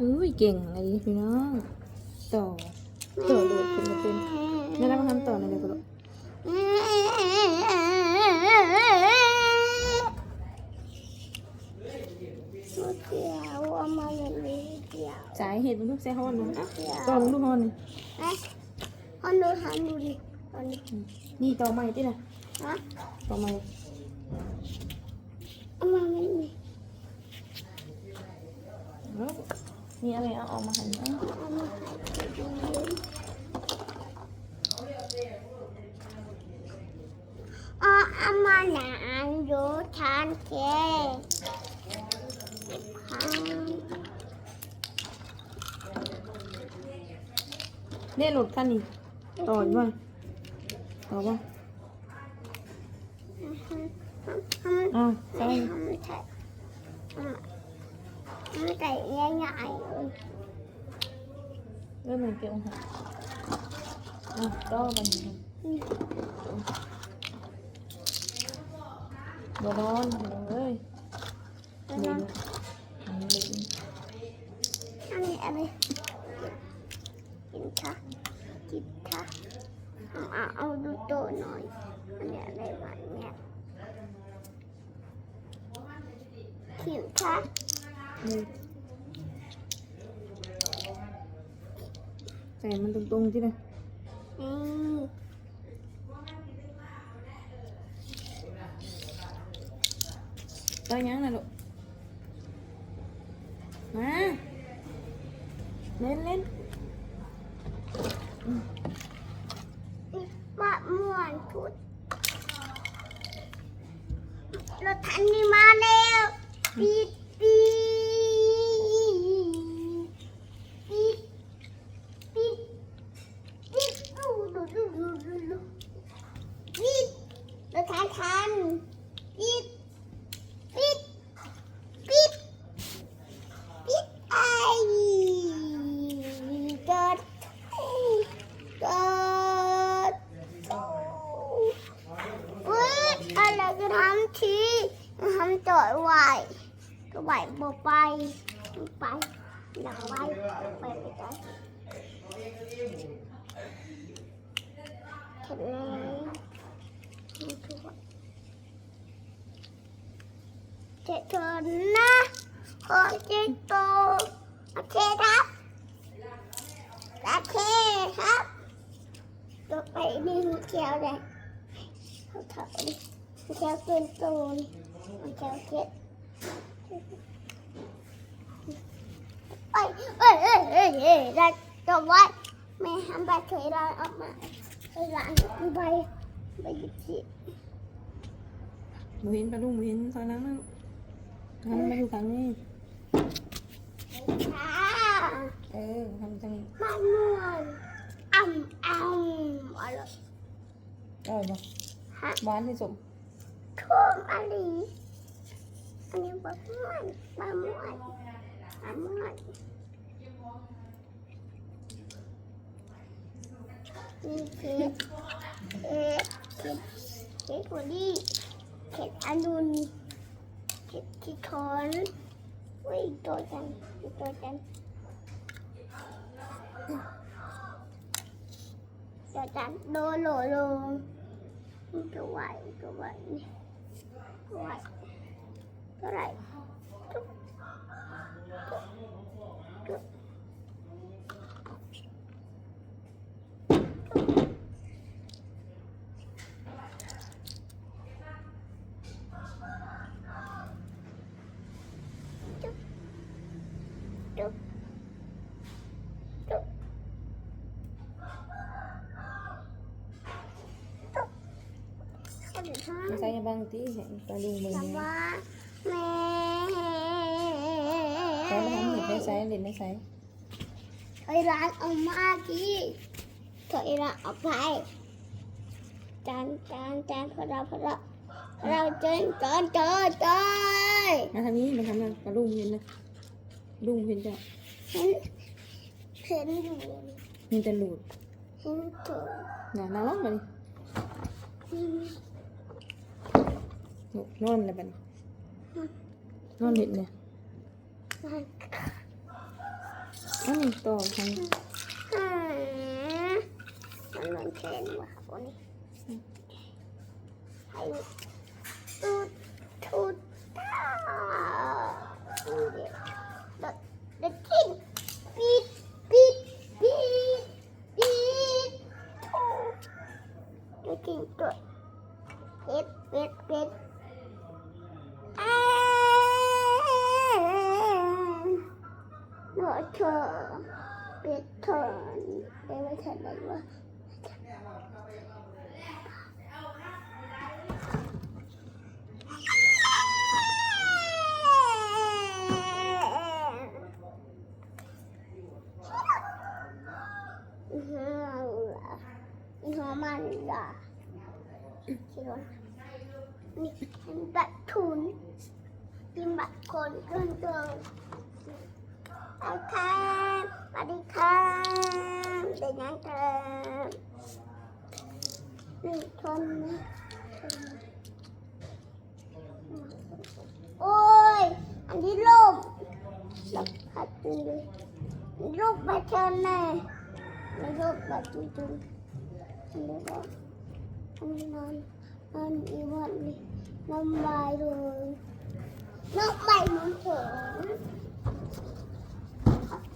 อุ้ยเก่งอะไรพี่น้องต่อต่อโดดขึ้นมาเป็นไม่รับคำต่อในเลยก็ลูกเกี่ยวเอามาเลยเกี่ยวสายเห็ดมันลูกใส่ฮอนมันอะต่อลงลูกฮอนนี่เอ้ยฮอนดูทำดูดิตอนนี้นี่ต่อใหม่ติล่ะฮะต่อใหม่เอามาไม่มีเอา มีอะไรเอาออกมาให้นะเอามาให้ดูอ๋อเอามาหนานดูทานเคพังเนี่ยรถคันนี้ต่ออยู่บ้างต่อบ้างทำอ้าวใส่ ทำใส่ทำใส่ง่ายๆเลยเริ่มเหมือนเกี่ยวค่ะอะต่อกันบ่ ใส่มันตรงๆที่เลยนี่ต่อยังนะลูก มา เล่นเล่นมะม่วนพุดรถทันนี่มาแล้วปีดปีดปีดปีดปีดดูดูดูดูดูดูปีดรถทันทันปีดปีดปีดปีดไอเกิดเกิดอุ้ยอะไรก็ทำทีทำจอดไว้ก็ไหวบอกไปไปอยากไปไปไปกัน เห็นไหมเจ็ดเธอนะคนเจ็ดโตโอเคครับโอเคครับต่อไปนี่เกี่ยวเลยเขาเถอดเกี่ยวเกินตนี่มันเกี่ยวเจ็ดเอ้ยเอ้ยเอ้ยเอ้ยเอ้ยได้ตัวไว้แม่ทำไปเคยร้าออกมา เคยร้านไปไปหยิบสิหมูเห็นปลาดุกหมูเห็นตอนนั้นนะทำมาดูครั้งนี้ค่ะเออทำจังมะม่วงอ่ำอ่ำอร่อยอร่อยปะฮะหวานที่สุดท่วมอลีอันนี้บะม่วงบะม่วงบะม่วง นี่คือเอ๊ะเห็ดเห็ดหัวดีเห็ดอันดุนเห็ดที่ทอนวิ่งตัวกันตัวกันตัวกันโดนโหลลงตัวไหวตัวไหวตัวไหวตัวไหวจุ๊บจุ๊บ จุ๊บจุ๊บจุ๊บสวัสดีค่ะ ไม่ใส่บาง ทีเห็นปลาดุกหมูคำว่าแม่ใส่ไม่ทำเห็ดไม่ใส่เล่นไม่ใส่เคยร้านเอามาดีเคยร้านเอาไปจานจานจานพอเราพอเราพอเราเจนเจนเจนเจนมาทางนี้มันทำอะไรปลาดุกเห็นนะดุกเห็นจ้ะเห็นเห็นอยู่เห็นแต่หลุดเห็นเถอะน่ะน่ารักเลยเห็ นอนเลยบัดนนอนเด็ดเนี่ยอันนี้ต่อคันมันนอนแขนว่ะคนนี้ให้ตูดตูด เธอเบเนไรวะหอมันอีหมัะคิดว่าเป็นแบบทุนกินแบบคนเกินเสวัสดีครับเด็กนั้นครับนี่ทนนะโอ้ย อันนี้รูปแบบพัดดูลูกประชันเลยลูกแบบจุ๊จุ๊แล้วก็อันนั้นอันอีวันนี้น้ำลายเลยน้ำลายมันเถอะ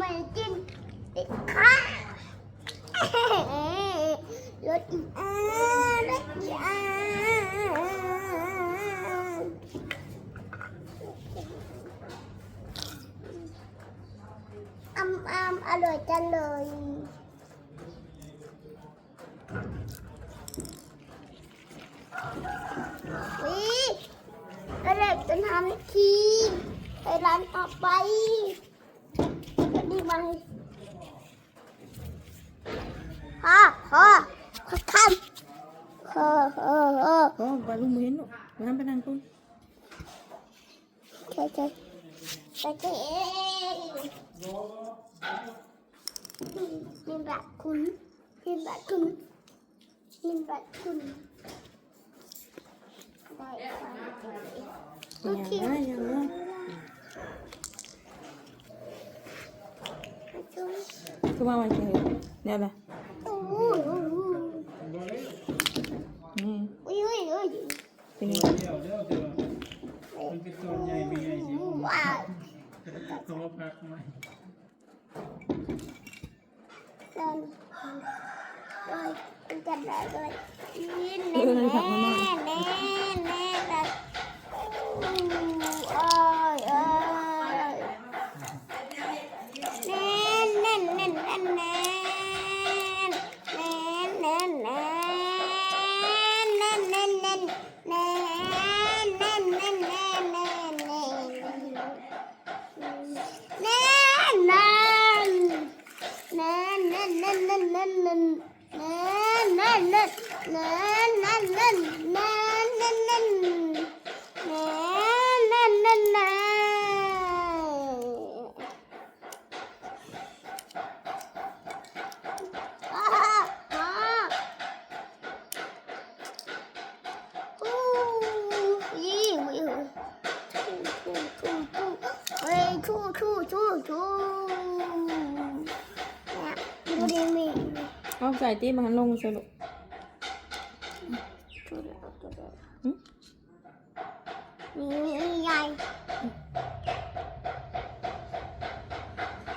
มาจิ้มติดข้าลดอีอาลดอีอาอ้ำอ้ำอร่อยจังเลยวิอร่อยจนทำทีไปร้านออกไป มาให้พ่อพ่อข้ามเออเออเออ พ่อไปลุงมือเห็นลูกน้ำไปนั่งตุ้นใช่ใช่ไปเองนี่แบบคุณนี่แบบคุณนี่แบบคุณได้ค่ะ ยังไงยังไง Kıvam açayım. Ne be? Wow. ทูทูเนี่ยดูดิมีเอาใส่ตีมันลงสรุปทูแล้วทูแล้วหึนี่ใหญ่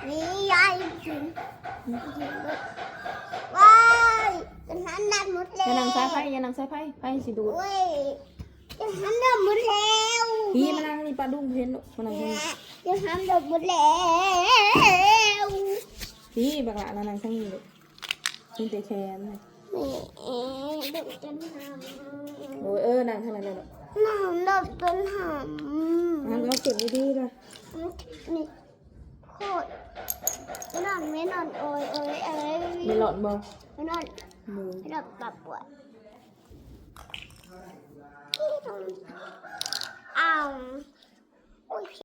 นี่ใหญ่จริงว้ายจะหันดันหมดแล้อย่าวนั่งสายไฟอย่านั่งสายไฟไฟสิดูดเว้ยจะหันดันหมดแล้วพี่มานั่งนี่ปลาดุ้งเพี้ยนลูกมานั่งนี่ จะทำดอกหมดแล้วนี่บักหละนานางทั้งนี้เลยเป็นเต่แขนเลยแม่ดอกจนโอ้ยเออนางทั้งนั้นเลยเนอน้องดอกจนหนางก็เอาเก็บไว้ดีเลยำนี่โคตรนอนไม่นอนโอยโอยเอ้ยม่หลอดบ่ไม่นอนมือไม่นอนปรับปวดอ้าว